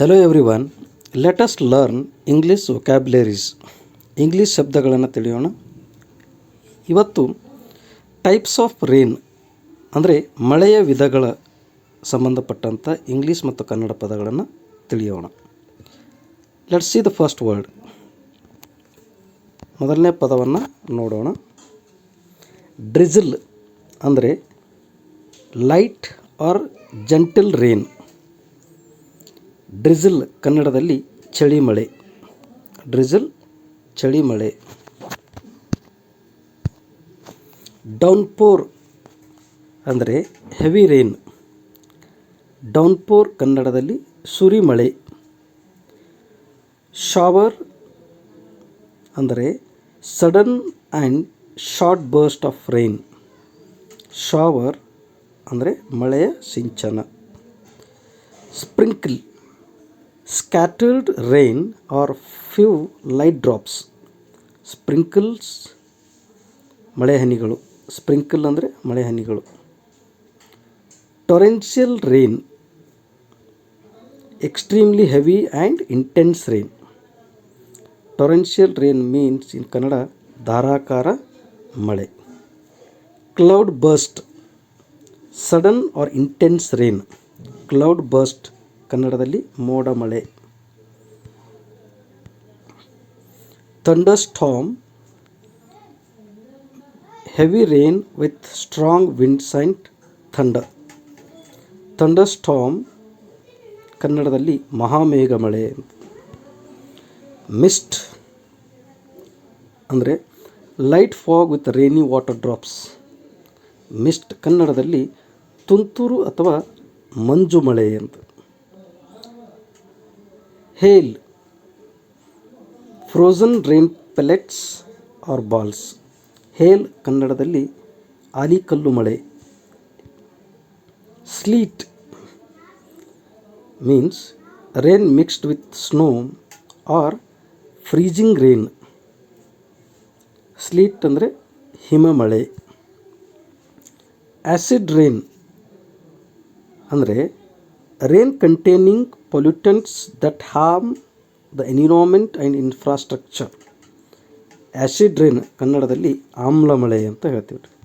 Hello everyone let us learn English vocabularies English ಶಬ್ದಗಳನ್ನು ತಿಳಿಯೋಣ. ಇವತ್ತು ಟೈಪ್ಸ್ ಆಫ್ ರೇನ್ ಅಂದರೆ ಮಳೆಯ ವಿಧಗಳ ಸಂಬಂಧಪಟ್ಟಂಥ ಇಂಗ್ಲೀಷ್ ಮತ್ತು ಕನ್ನಡ ಪದಗಳನ್ನು ತಿಳಿಯೋಣ. Let's see the first word ಮೊದಲನೇ ಪದವನ್ನು ನೋಡೋಣ. ಡ್ರಿಝಲ್ ಅಂದರೆ light or gentle rain drizzle ಕನ್ನಡದಲ್ಲಿ ಚಳಿಮಳೆ. ಡ್ರಿಝಲ್ ಚಳಿ ಮಳೆ ಡೌನ್ಪೋರ್ ಅಂದರೆ ಹೆವಿ ರೇನ್ ಡೌನ್ಪೋರ್ ಕನ್ನಡದಲ್ಲಿ ಸುರಿಮಳೆ. ಶಾವರ್ ಅಂದರೆ sudden and short burst of rain shower ಅಂದರೆ ಮಳೆಯ ಸಿಂಚನ. Sprinkle scattered rain or few light drops. Sprinkles, ಮಳೆ ಹನಿಗಳು. ಸ್ಪ್ರಿಂಕಲ್ ಅಂದರೆ ಮಳೆ ಹನಿಗಳು. Torrential rain extremely heavy and intense rain torrential rain means in Kannada ಧಾರಾಕಾರ ಮಳೆ cloud burst sudden or intense rain cloud burst ಕನ್ನಡದಲ್ಲಿ ಮೋಡ ಮಳೆ thunder storm heavy rain with strong wind saint, thunder. Thunder storm ಕನ್ನಡದಲ್ಲಿ ಮಹಾಮೇಘ ಮಳೆ mist, ಅಂದರೆ light fog with rainy water drops. Mist ಕನ್ನಡದಲ್ಲಿ ತುಂತುರು ಅಥವಾ ಮಂಜು ಮಳೆ ಅಂತ. Hail frozen rain pellets or balls hail ಕನ್ನಡದಲ್ಲಿ ಆಲಿಕಲ್ಲು ಮಳೆ sleet means rain mixed with snow or freezing rain sleet ಅಂದರೆ ಹಿಮ ಮಳೆ. ಆ್ಯಸಿಡ್ ರೇನ್ ಅಂದರೆ rain containing pollutants that harm the environment and infrastructure acid rain ಕನ್ನಡದಲ್ಲಿ ಆಮ್ಲ ಮಳೆ ಅಂತ ಹೇಳ್ತೀವಿ.